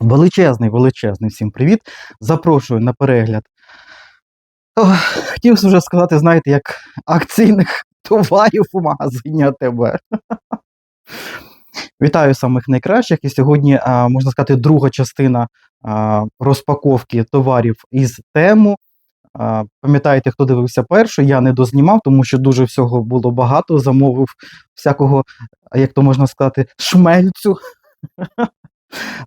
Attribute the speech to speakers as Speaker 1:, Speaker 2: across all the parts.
Speaker 1: Величезний, величезний всім привіт. Запрошую на перегляд. Ох, хотів вже сказати, знаєте, як акційних товарів у магазині АТБ. Вітаю самих найкращих. І сьогодні, можна сказати, друга частина розпаковки товарів із тему. Пам'ятаєте, хто дивився перший, я не дознімав, тому що дуже всього було багато. Замовив всякого, як то можна сказати, шмельцю.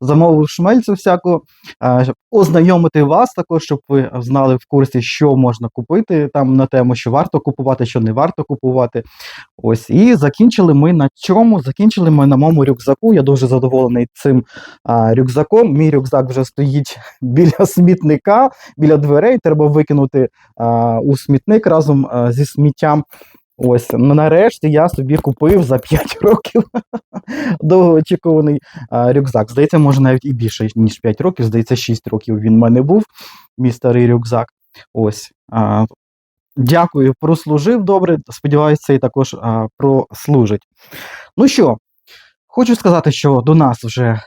Speaker 1: Замовив шмельцю всяку, щоб ознайомити вас також, щоб ви знали в курсі, що можна купити там на тему, що варто купувати, що не варто купувати. Ось і закінчили ми на чому? Закінчили ми на моєму рюкзаку. Я дуже задоволений цим а, рюкзаком. Мій рюкзак вже стоїть біля смітника, біля дверей. Треба викинути а, у смітник разом а, зі сміттям. Ось ну, нарешті я собі купив за 5 років довгоочікуваний рюкзак. Здається, може навіть і більше, ніж 5 років. Здається, 6 років він в мене був, мій старий рюкзак. Ось. А, дякую, прослужив добре. Сподіваюся, цей також а, прослужить. Ну що, хочу сказати, що до нас вже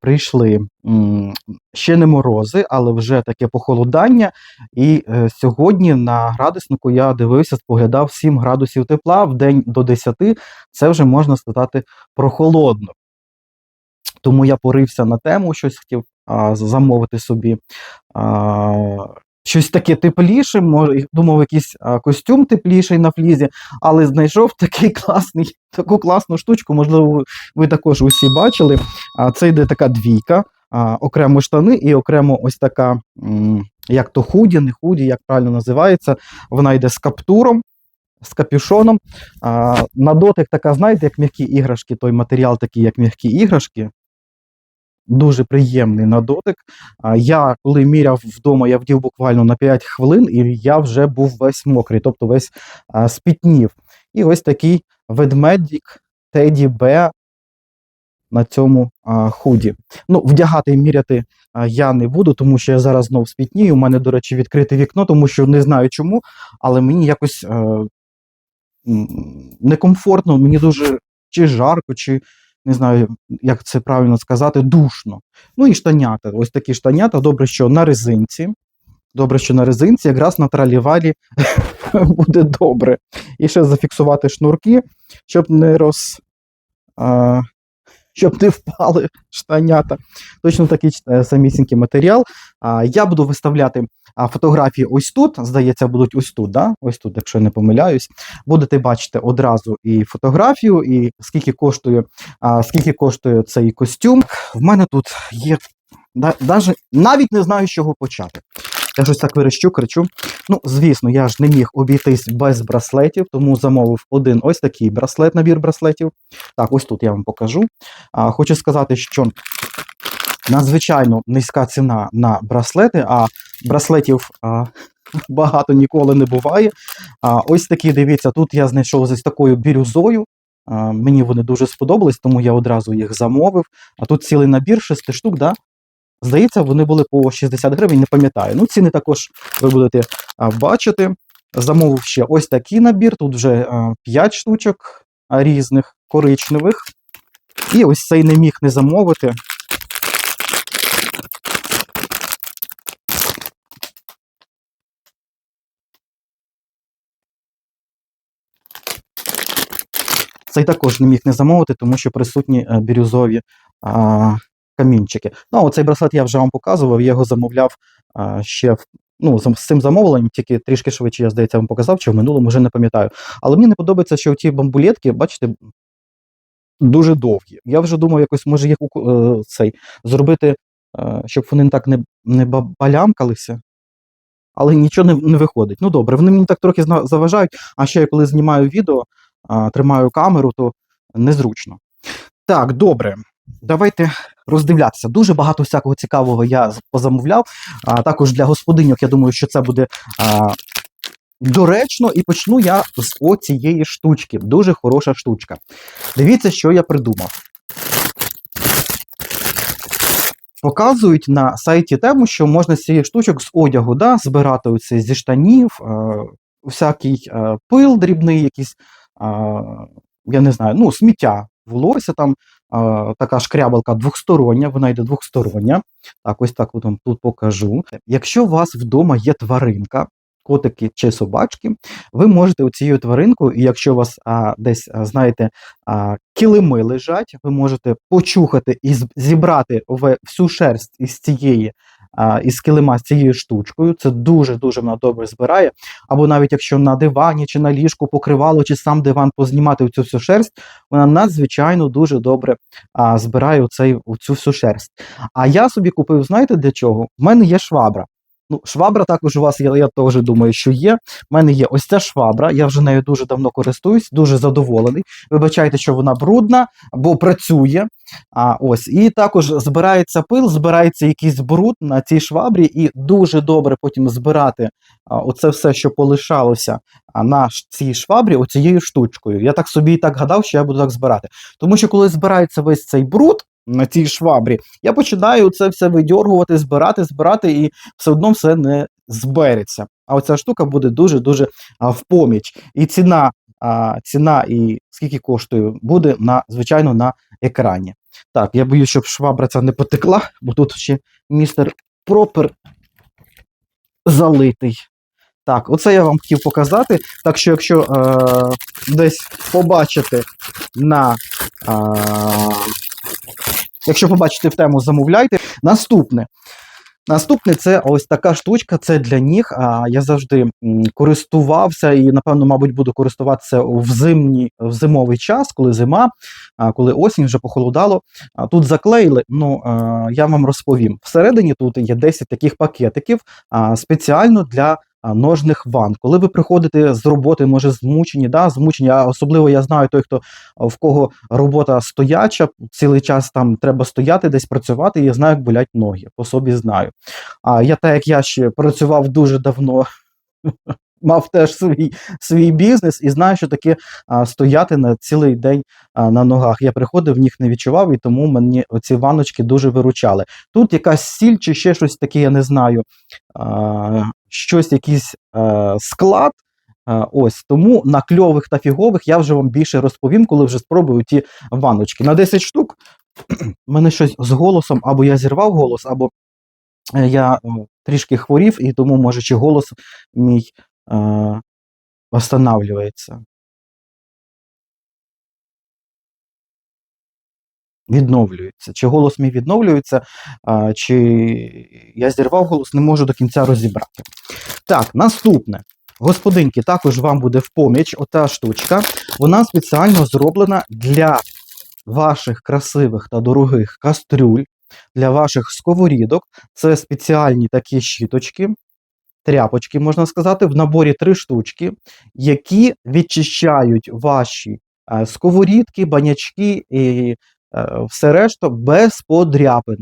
Speaker 1: прийшли ще не морози, але вже таке похолодання. І е, сьогодні на градуснику я дивився, споглядав 7 градусів тепла в день до 10. Це вже можна сказати прохолодно. Тому я порився на тему, щось хотів а, замовити собі. А, Щось таке тепліше, може, думав, якийсь костюм тепліший на флізі, але знайшов такий класний, таку класну штучку. Можливо, ви- також усі бачили. Це йде така двійка, окремо штани і окремо ось така, як то худі, не худі, як правильно називається. Вона йде з каптуром, з капюшоном. А, на дотик така, знаєте, як м'які іграшки, той матеріал такий, як м'які іграшки. Дуже приємний на дотик. Я, коли міряв вдома, я вдів буквально на 5 хвилин, і я вже був весь мокрий, тобто весь спітнів. І ось такий ведмедик Теді Б на цьому худі. Ну, вдягати і міряти я не буду, тому що я зараз знов спітнію. У мене, до речі, відкрите вікно, тому що не знаю чому, але мені якось е, некомфортно, мені дуже чи жарко, чи не знаю, як це правильно сказати, душно. Ну і штанята. Ось такі штанята. Добре, що на резинці. Добре, що на резинці, якраз на тралівалі буде добре. І ще зафіксувати шнурки, щоб не роз. Щоб не впали штанята. Точно такий е, самісінький матеріал. А, я буду виставляти фотографії ось тут. Здається, будуть ось тут, да? ось тут, якщо я не помиляюсь. Будете бачити одразу і фотографію, і скільки коштує, скільки коштує цей костюм. В мене тут є навіть не знаю, з чого почати. Я щось так верещу, кричу. Ну, звісно, я ж не міг обійтись без браслетів, тому замовив один ось такий браслет, набір браслетів. Так, ось тут я вам покажу. А, хочу сказати, що надзвичайно низька ціна на браслети, а браслетів а, багато ніколи не буває. А, ось такі, дивіться, тут я знайшов з такою бірюзою. А, мені вони дуже сподобались, тому я одразу їх замовив. А тут цілий набір, шести штук, да? Здається, вони були по 60 гривень, не пам'ятаю. Ну, ціни також ви будете бачити. Замовив ще ось такий набір. Тут вже а, 5 штучок різних, коричневих. І ось цей не міг не замовити. Цей також не міг не замовити, тому що присутні е, бірюзові а, камінчики. Ну, оцей браслет я вже вам показував, я його замовляв а, ще в- ну, з цим замовленням, тільки трішки швидше, я здається, вам показав, чи в минулому вже не пам'ятаю. Але мені не подобається, що ті бамбулетки, бачите, дуже довгі. Я вже думав, якось може їх е, цей, зробити, е, щоб вони так не, не балямкалися. Але нічого не, не виходить. Ну добре, вони мені так трохи заважають, а ще я коли знімаю відео, тримаю камеру, то незручно. Так, добре. Давайте роздивлятися. Дуже багато всякого цікавого я позамовляв. А також для господиньок, я думаю, що це буде а, доречно. І почну я з оцієї штучки. Дуже хороша штучка. Дивіться, що я придумав. Показують на сайті тему, що можна з цієї штучок з одягу да, збирати оце зі штанів, е, всякий е, пил дрібний, якийсь, е, я не знаю, ну, сміття волосся там така шкрябалка двохстороння, вона йде двохстороння. Так, ось так вам тут покажу. Якщо у вас вдома є тваринка, котики чи собачки, ви можете цією тваринкою, і якщо у вас а, десь, а, знаєте, а, килими лежать, ви можете почухати і зібрати всю шерсть із цієї. Із килима з цією штучкою, це дуже-дуже вона добре збирає. Або навіть якщо на дивані чи на ліжку покривало, чи сам диван познімати цю всю шерсть, вона надзвичайно дуже добре збирає цю всю шерсть. А я собі купив, знаєте для чого? В мене є швабра. Ну, швабра також у вас, я, я теж думаю, що є. У мене є ось ця швабра, я вже нею дуже давно користуюсь, дуже задоволений. Вибачайте, що вона брудна, бо працює. А, ось. І також збирається пил, збирається якийсь бруд на цій швабрі, і дуже добре потім збирати а, оце все, що полишалося на цій швабрі, оцією штучкою. Я так собі і так гадав, що я буду так збирати. Тому що коли збирається весь цей бруд на цій швабрі, я починаю це все видьоргувати, збирати, збирати, і все одно все не збереться. А оця штука буде дуже-дуже в поміч. І ціна, а, ціна і скільки коштує, буде на, звичайно, на екрані. Так, я боюсь, щоб швабра ця не потекла, бо тут ще містер Пропер залитий. Так, оце я вам хотів показати. Так що, якщо е, десь побачите на. Е, якщо побачите в тему, замовляйте. Наступне. Наступне це ось така штучка, це для ніг. А, я завжди користувався і, напевно, мабуть, буду користуватися в, зимні, в зимовий час, коли зима, а, коли осінь вже похолодало. Тут заклеїли, ну я вам розповім. Всередині тут є 10 таких пакетиків спеціально для ножних ванн. Коли ви приходите з роботи, може змучені, да, змучені, а особливо я знаю той, хто в кого робота стояча, цілий час там треба стояти, десь працювати, я знаю, як болять ноги, по собі знаю. А я так як я ще працював дуже давно. Мав теж свій свій бізнес і знаю, що таке а, стояти на цілий день а, на ногах. Я приходив, ніг не відчував, і тому мені ці ванночки дуже виручали. Тут якась сіль чи ще щось таке, я не знаю. А, щось, якийсь е, склад. Е, ось тому на кльових та фігових я вже вам більше розповім, коли вже спробую ті ваночки. На 10 штук мене щось з голосом, або я зірвав голос, або е, я м, трішки хворів, і тому, може, чи голос мій е, восстанавливається. Відновлюється. Чи голос мій відновлюється, а, чи я зірвав голос, не можу до кінця розібрати. Так, наступне. Господинки, також вам буде в поміч ота штучка. Вона спеціально зроблена для ваших красивих та дорогих кастрюль, для ваших сковорідок. Це спеціальні такі щіточки, тряпочки, можна сказати, в наборі три штучки, які відчищають ваші е, сковорідки, банячки і все решта без подряпин.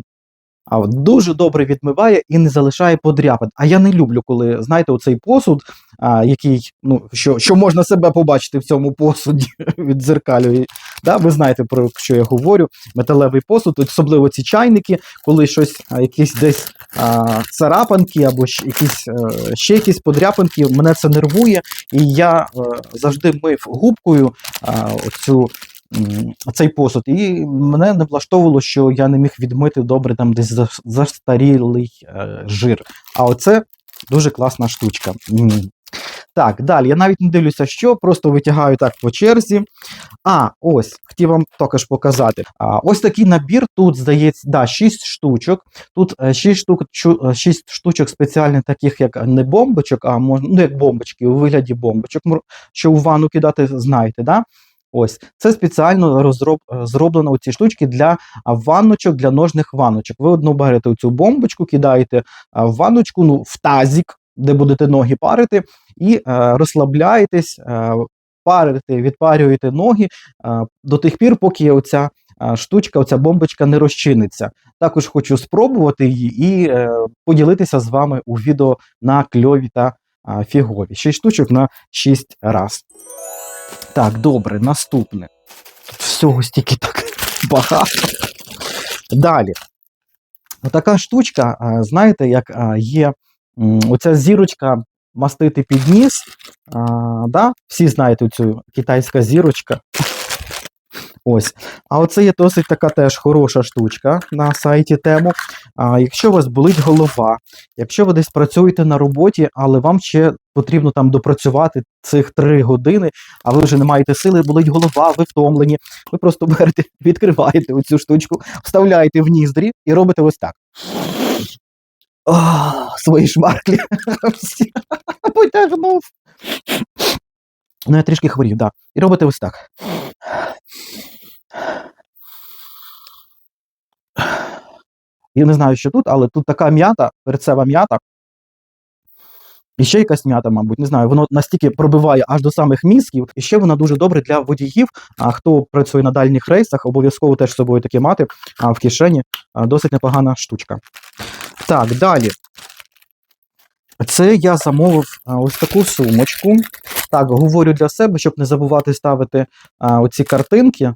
Speaker 1: А дуже добре відмиває і не залишає подряпин. А я не люблю, коли знаєте, оцей посуд, а, який, ну, що, що можна себе побачити в цьому посуді від дзеркалю. Да, ви знаєте, про що я говорю. Металевий посуд, особливо ці чайники, коли щось, а, якісь десь а, царапанки або щ- якісь, е, ще якісь подряпинки, мене це нервує. І я е, завжди мив губкою а, оцю м, цей посуд. І мене не влаштовувало, що я не міг відмити добре там десь застарілий е, жир. А оце дуже класна штучка. Так, далі. Я навіть не дивлюся, що, просто витягаю так по черзі. А, ось, хотів вам також показати. А, ось такий набір. Тут, здається, да, 6 штучок. Тут 6 штук, 6 штучок спеціальних, таких як не бомбочок, а можна, ну, як бомбочки, у вигляді бомбочок, що у ванну кидати, знаєте, да? Ось це спеціально розроб, зроблено ці штучки для ванночок, для ножних ванночок. Ви одну берете цю бомбочку, кидаєте в ванночку, ну, в тазік, де будете ноги парити, і е, розслабляєтесь, е, парите, відпарюєте ноги е, до тих пір, поки оця е, штучка, оця бомбочка не розчиниться. Також хочу спробувати її і е, поділитися з вами у відео на кльові та е, фігові. 6 штучок на 6 раз. Так, добре, наступне. Тут всього стільки так багато. Далі. Отака штучка, знаєте, як є оця зірочка мастити під ніс. А, да? Всі знаєте цю китайська зірочка. Ось. А оце є досить така теж хороша штучка на сайті тему. А, якщо у вас болить голова, якщо ви десь працюєте на роботі, але вам ще потрібно там допрацювати цих три години, а ви вже не маєте сили, болить голова, ви втомлені. Ви просто берете, відкриваєте оцю штучку, вставляєте в ніздрі і робите ось так. О, свої шмарклі. Потягнув. Ну, я трішки хворів, так. Да. І робите ось так. Я не знаю, що тут, але тут така м'ята, перцева м'ята. І ще якась м'ята, мабуть, не знаю, воно настільки пробиває аж до самих мізків, і ще вона дуже добре для водіїв. А хто працює на дальніх рейсах, обов'язково теж з собою таке мати а, в кишені. А, досить непогана штучка. Так, далі. Це я замовив а, ось таку сумочку. Так, говорю для себе, щоб не забувати ставити а, оці картинки,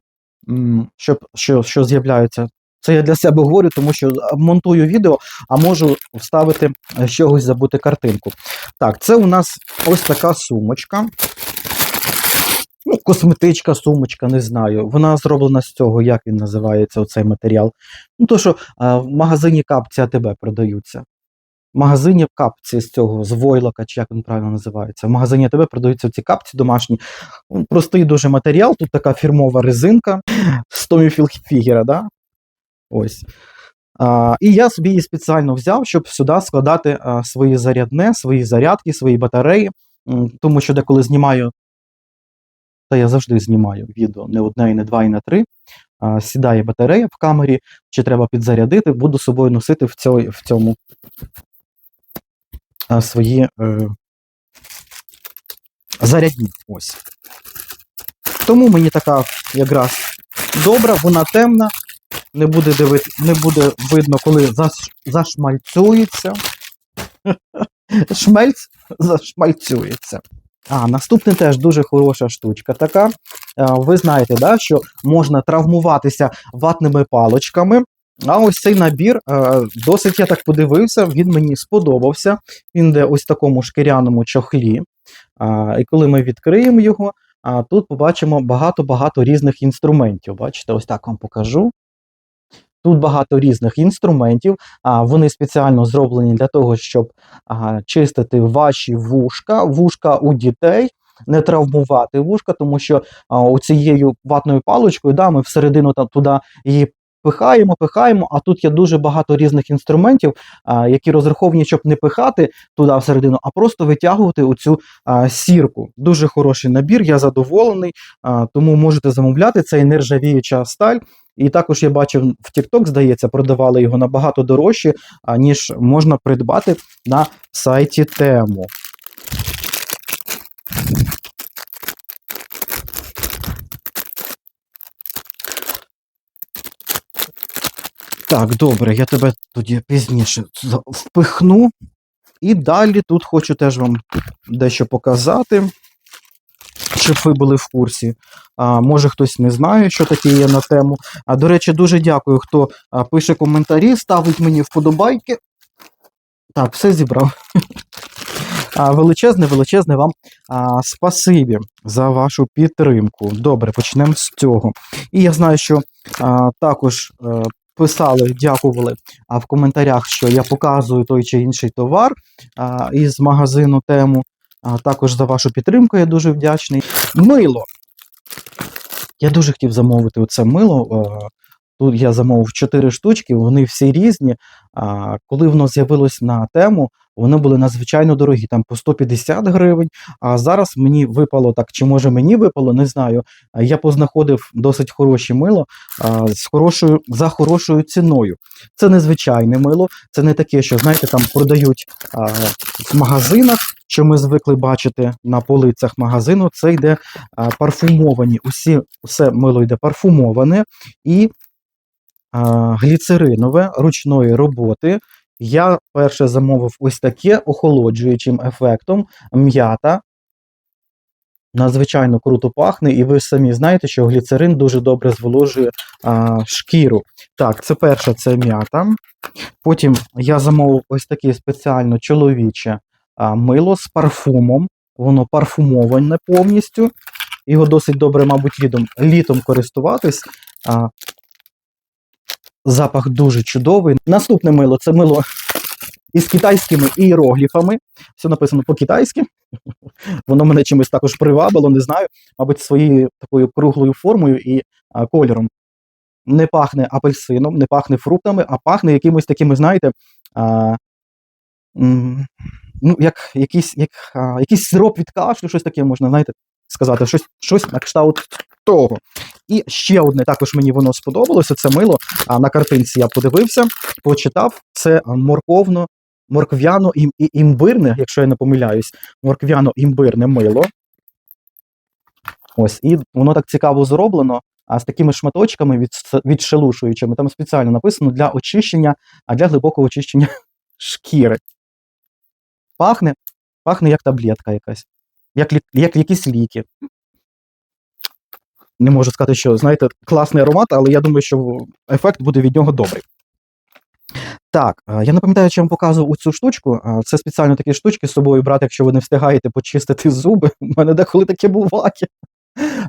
Speaker 1: м, щоб, що, що з'являються. Це я для себе говорю, тому що монтую відео, а можу вставити е, чогось забути картинку. Так, це у нас ось така сумочка. Ну, косметичка, сумочка, не знаю. Вона зроблена з цього, як він називається, оцей матеріал. Ну, то, що а, в магазині капці АТБ продаються. Магазині капці з цього, з войлока, чи як він правильно називається. В магазині АТБ продаються ці капці домашні. Ну, Простий дуже матеріал, тут така фірмова резинка з Томі Філхіфігера, да? Ось. А, і я собі її спеціально взяв, щоб сюди складати а, свої зарядне, свої зарядки, свої батареї. Тому що деколи знімаю, та я завжди знімаю відео не одне, і не два, і не три. А, сідає батарея в камері, чи треба підзарядити, буду з собою носити в, цьому, в цьому свої е, зарядні. Ось. Тому мені така якраз добра, вона темна, не буде дивити, не буде видно, коли заш, зашмальцюється. Шмельц зашмальцюється. А, наступне теж дуже хороша штучка така. Ви знаєте, да, що можна травмуватися ватними палочками. А ось цей набір, е, досить я так подивився, він мені сподобався. Він йде ось в такому шкіряному чохлі. І коли ми відкриємо його, тут побачимо багато-багато різних інструментів. Бачите, ось так вам покажу. Тут багато різних інструментів, а вони спеціально зроблені для того, щоб чистити ваші вушка, вушка у дітей, не травмувати вушка, тому що а, оцією ватною паличкою да, ми всередину та, туди її пихаємо, пихаємо, а тут є дуже багато різних інструментів, які розраховані, щоб не пихати туди всередину, а просто витягувати оцю сірку. Дуже хороший набір, я задоволений, тому можете замовляти. Це нержавіюча сталь. І також я бачив в TikTok, здається, продавали його набагато дорожче, ніж можна придбати на сайті Тему. Так, добре, я тебе тоді пізніше впихну. І далі тут хочу теж вам дещо показати, щоб ви були в курсі. А, може хтось не знає, що таке є на тему. А, до речі, дуже дякую, хто а, пише коментарі, ставить мені вподобайки. Так, все зібрав. А, величезне, величезне вам а, спасибі за вашу підтримку. Добре, почнемо з цього. І я знаю, що а, також е, писали, дякували а, в коментарях, що я показую той чи інший товар а, із магазину тему. А, також за вашу підтримку я дуже вдячний. Мило. Я дуже хотів замовити оце мило. Тут я замовив 4 штучки, вони всі різні. А коли воно з'явилось на тему, вони були надзвичайно дорогі, там по 150 гривень. А зараз мені випало так, чи може мені випало, не знаю. Я познаходив досить хороше мило а, з хорошою, за хорошою ціною. Це незвичайне мило, це не таке, що знаєте, там продають а, в магазинах, що ми звикли бачити на полицях магазину. Це йде а, парфумовані. Усі, усе мило йде парфумоване і а, гліцеринове ручної роботи. Я перше замовив ось таке охолоджуючим ефектом м'ята. Надзвичайно круто пахне, і ви самі знаєте, що гліцерин дуже добре зволожує а, шкіру. Так, це перше це м'ята. Потім я замовив ось таке спеціально чоловіче а, мило з парфумом. Воно парфумоване повністю. його досить добре, мабуть, літом, літом користуватись. А, запах дуже чудовий. Наступне мило це мило із китайськими іерогліфами. Все написано по-китайськи. Воно мене чимось також привабило, не знаю. Мабуть, своєю такою круглою формою і а, кольором. Не пахне апельсином, не пахне фруктами, а пахне якимось такими, знаєте, а, ну, як якийсь, як, а, якийсь сироп від кашлю, щось таке можна, знаєте, сказати, щось, щось на кшталт того. І ще одне, також мені воно сподобалося. Це мило. А на картинці я подивився, почитав. Це морковно, морквяно і імбирне, якщо я не помиляюсь, морквяно-імбирне мило. Ось, і воно так цікаво зроблено. А з такими шматочками від, відшелушуючими. Там спеціально написано для очищення, а для глибокого очищення шкіри. Пахне, пахне як таблетка якась, як, як якісь ліки. Не можу сказати, що, знаєте, класний аромат, але я думаю, що ефект буде від нього добрий. Так, е, я не пам'ятаю, чи я вам показував цю штучку. Це спеціально такі штучки з собою брати, якщо ви не встигаєте почистити зуби. У мене деколи таке буває.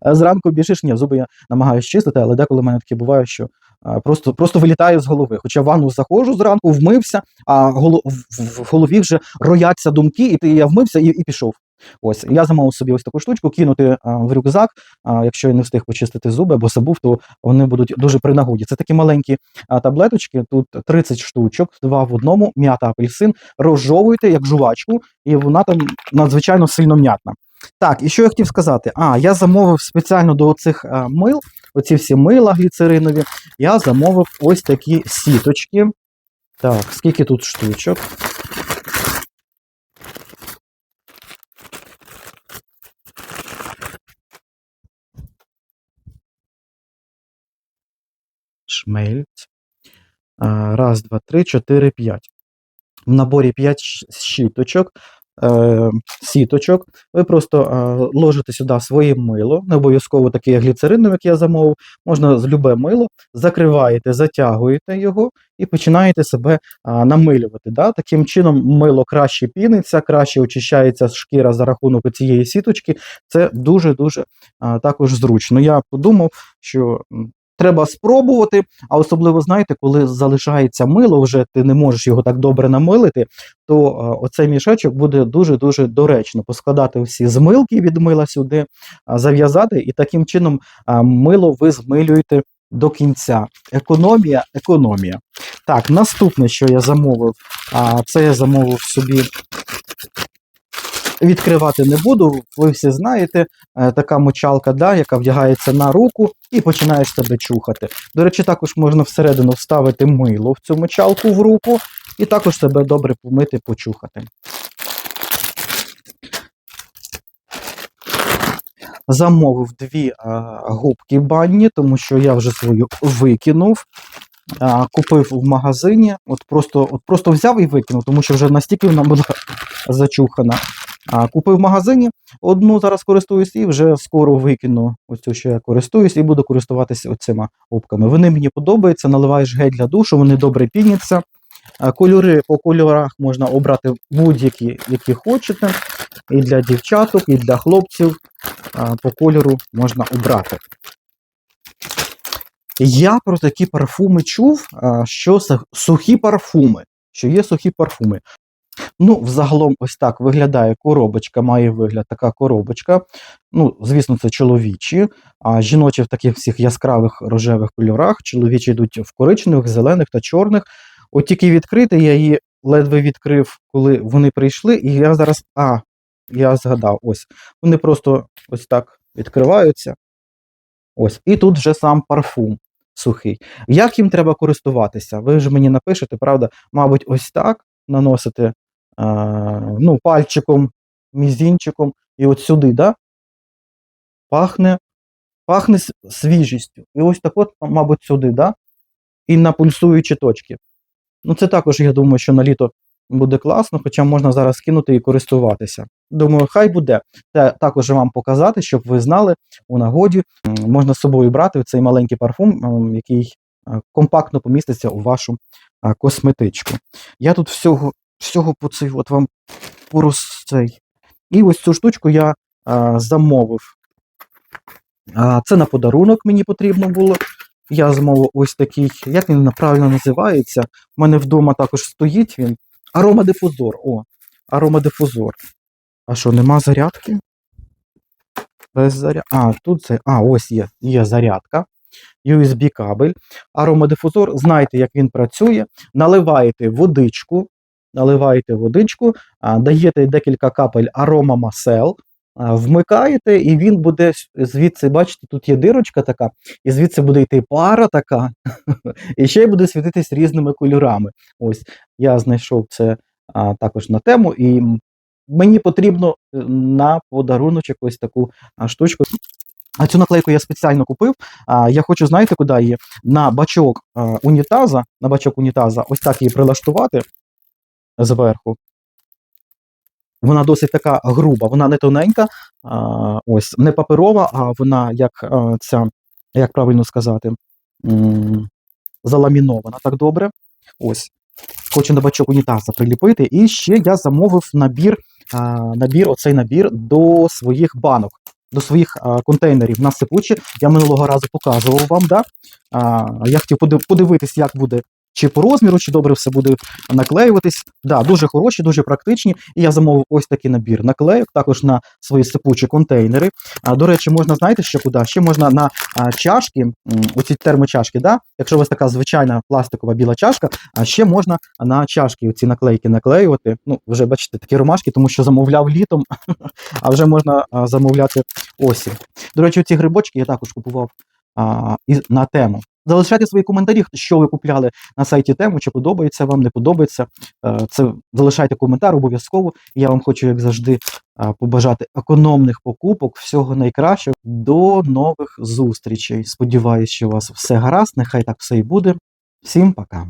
Speaker 1: Е, Зранку біжиш, ні, зуби я намагаюся чистити, але деколи в мене таке буває, що е, просто, просто вилітає з голови. Хоча в ванну заходжу зранку, вмився, а голо- в, в голові вже рояться думки, і ти я вмився і, і пішов. Ось я замовив собі ось таку штучку, кинути а, в рюкзак. А, якщо я не встиг почистити зуби або забув, то вони будуть дуже при нагоді. Це такі маленькі а, таблеточки. Тут 30 штучок, два в одному, м'ята апельсин. Розжовуєте як жувачку, і вона там надзвичайно сильно м'ятна. Так, і що я хотів сказати? А, я замовив спеціально до цих а, мил, оці всі мила гліцеринові. Я замовив ось такі сіточки. Так, скільки тут штучок? Шмельць. А, Раз, два, три, чотири, п'ять. В наборі 5 щіточок, е, сіточок. Ви просто е, ложите сюди своє мило, не обов'язково таке як як я замовив. Можна з любе мило, закриваєте, затягуєте його і починаєте себе а, намилювати. Да? Таким чином мило краще піниться, краще очищається шкіра за рахунок цієї сіточки. Це дуже-дуже а, також зручно. Я подумав, що треба спробувати, а особливо, знаєте, коли залишається мило, вже ти не можеш його так добре намилити, то а, оцей мішечок буде дуже-дуже доречно поскладати всі змилки від мила сюди, а, зав'язати, і таким чином а, мило ви змилюєте до кінця. Економія, економія. Так, наступне, що я замовив, це я замовив собі. Відкривати не буду, ви всі знаєте, е, така мочалка, да, яка вдягається на руку і починаєш себе чухати. До речі, також можна всередину вставити мило в цю мочалку в руку і також себе добре помити, почухати. Замовив дві а, губки банні, тому що я вже свою викинув. А, купив в магазині, от просто, от просто взяв і викинув, тому що вже настільки вона була зачухана. А, купив в магазині, одну зараз користуюсь і вже скоро викину ось цю, що я користуюсь, і буду користуватися оцими губками. Вони мені подобаються, наливаєш гель для душу, вони добре піняться. Кольори по кольорах можна обрати будь-які, які хочете. І для дівчаток, і для хлопців по кольору можна обрати. Я про такі парфуми чув, що сухі парфуми, що є сухі парфуми. Ну, взагалом, ось так виглядає коробочка, має вигляд така коробочка. Ну, звісно, це чоловічі, а жіночі в таких всіх яскравих рожевих кольорах, чоловічі йдуть в коричневих, зелених та чорних. От тільки відкрити, я її ледве відкрив, коли вони прийшли, і я зараз. А, я згадав, ось. Вони просто ось так відкриваються. Ось. І тут вже сам парфум сухий. Як їм треба користуватися? Ви ж мені напишете, правда? Мабуть, ось так наносити ну, пальчиком, мізінчиком, і от сюди, да? Пахне, пахне свіжістю. І ось так от, мабуть, сюди, да? І на пульсуючі точки. Ну, це також, я думаю, що на літо буде класно, хоча можна зараз кинути і користуватися. Думаю, хай буде. Це також вам показати, щоб ви знали у нагоді. Можна з собою брати цей маленький парфум, який е, компактно поміститься у вашу е, косметичку. Я тут всього, всього по цей от вам порос цей. І ось цю штучку я е, замовив А, це на подарунок мені потрібно було. Я замовив ось такий, як він правильно називається. У мене вдома також стоїть він. Аромадифузор. О, аромадифузор. А що, нема зарядки? Без заря... А, тут це. А, ось є, є зарядка. USB кабель. Аромадифузор, знаєте, як він працює. Наливаєте водичку, наливаєте водичку, даєте декілька капель арома масел, вмикаєте, і він буде звідси, бачите, тут є дирочка така, і звідси буде йти пара така, і ще й буде світитись різними кольорами. Ось я знайшов це а, також на тему, і мені потрібно е, на подаруночок ось таку а, штучку. А цю наклейку я спеціально купив. А, я хочу, знаєте, куди її? На бачок а, унітаза, на бачок унітаза, ось так її прилаштувати зверху. Вона досить така груба, вона не тоненька, а, ось не паперова, а вона як а, ця, як правильно сказати, м, заламінована так добре. Ось. Хочу на бачок унітаза приліпити. І ще я замовив набір, а, набір, оцей набір до своїх банок, до своїх а, контейнерів на сипучі. Я минулого разу показував вам, да? а, я хотів подив- подивитись, як буде. Чи по розміру, чи добре все буде наклеюватись. Да, дуже хороші, дуже практичні. І я замовив ось такий набір наклейок, також на свої сипучі контейнери. А, до речі, можна, знаєте, ще куди? Ще можна на а, чашки, оці термочашки, да? якщо у вас така звичайна пластикова біла чашка, а ще можна на чашки ці наклейки наклеювати. Ну, вже бачите, такі ромашки, тому що замовляв літом, а вже можна замовляти осінь. До речі, ці грибочки я також купував а, на тему. Залишайте свої коментарі, що ви купляли на сайті тему, чи подобається вам, не подобається. Е, Це залишайте коментар обов'язково. Я вам хочу, як завжди, побажати економних покупок, всього найкращого. До нових зустрічей. Сподіваюсь, що у вас все гаразд. Нехай так все і буде. Всім пока.